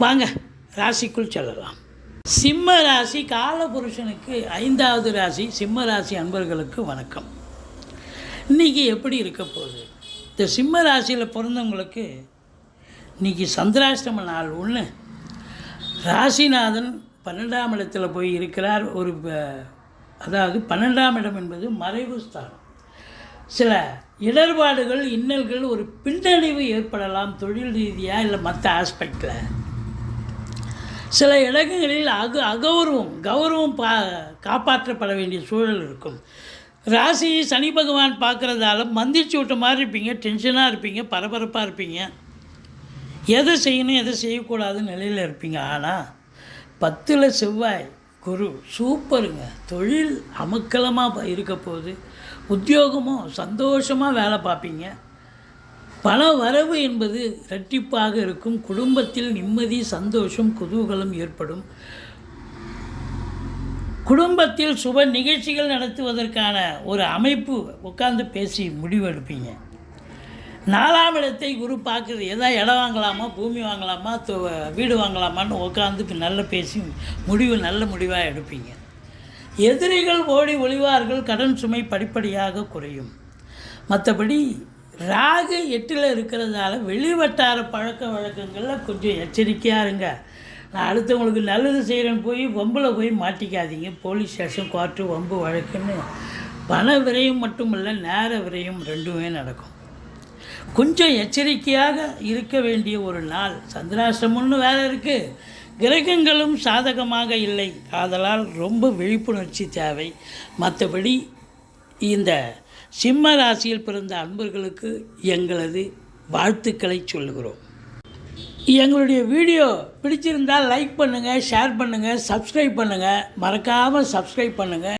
வாங்க ராசிக்குள் செல்லலாம். சிம்ம ராசி காலபுருஷனுக்கு ஐந்தாவது ராசி சிம்ம ராசி அன்பர்களுக்கு வணக்கம். இன்றைக்கி எப்படி இருக்க போகுது? இந்த சிம்ம ராசியில் பிறந்தவங்களுக்கு இன்றைக்கி சந்திராஷ்டம நாள் ஒன்று ராசிநாதன் பன்னெண்டாம் இடத்துல போய் இருக்கிறார். ஒரு ப- அதாவது பன்னெண்டாம் இடம் என்பது மறைவு ஸ்தானம். சில இடர்பாடுகள் இன்னல்கள் ஒரு பின்னடைவு ஏற்படலாம் தொழில் ரீதியாக இல்லை மற்ற ஆஸ்பெக்டில் சில இடங்களில் அக அகௌரவம் கௌரவம் பா காப்பாற்றப்பட வேண்டிய சூழல் இருக்கும். ராசியை சனி பகவான் பார்க்குறதால மந்திரிச்சு விட்ட மாதிரி இருப்பீங்க டென்ஷனாக இருப்பீங்க பரபரப்பாக இருப்பீங்க. எதை செய்யணும் எதை செய்யக்கூடாது நிலையில் இருப்பீங்க. ஆனால் பத்தில் செவ்வாய் குரு சூப்பருங்க. தொழில் அமக்கலமாக இருக்க போகுது உத்தியோகமும் சந்தோஷமாக வேலை பார்ப்பீங்க. பண வரவு என்பது இரட்டிப்பாக இருக்கும். குடும்பத்தில் நிம்மதி சந்தோஷம் குதூகலம் ஏற்படும். குடும்பத்தில் சுப நிகழ்ச்சிகள் நடத்துவதற்கான ஒரு அமைப்பு உட்காந்து பேசி முடிவெடுப்பீங்க. நாலாம் இடத்தை குரு பார்க்குறது எதாவது இடம் வாங்கலாமா பூமி வாங்கலாமா தொ- வீடு வாங்கலாமான்னு உட்காந்து நல்ல பேசி முடிவு நல்ல முடிவாக எடுப்பீங்க. எதிரிகள் ஓடி ஒளிவார்கள். கடன் சுமை படிப்படியாக குறையும். மற்றபடி ராகு எட்டில் இருக்கிறதால வெளிவட்டார பழக்க வழக்கங்களில் கொஞ்சம் எச்சரிக்கையாக இருங்க. நான் அடுத்தவங்களுக்கு நல்லது செய்கிறேன்னு போய் வம்பில் போய் மாட்டிக்காதீங்க. போலீஸ் ஸ்டேஷன் கோர்ட்டு வம்பு வழக்குன்னு பண விரையும் மட்டுமல்ல நேர விரையும் ரெண்டுமே நடக்கும். கொஞ்சம் எச்சரிக்கையாக இருக்க வேண்டிய ஒரு நாள். சந்திராசிரமம்னு வேறு இருக்குது கிரகங்களும் சாதகமாக இல்லை. ஆதலால் ரொம்ப விழிப்புணர்ச்சி தேவை. மற்றபடி இந்த சிம்ம ராசியில் பிறந்த அன்பர்களுக்கு எங்களது வாழ்த்துக்களை சொல்லுகிறோம். எங்களுடைய வீடியோ பிடிச்சிருந்தால் லைக் பண்ணுங்கள் ஷேர் பண்ணுங்கள் சப்ஸ்கிரைப் பண்ணுங்கள் மறக்காமல் சப்ஸ்கிரைப் பண்ணுங்கள்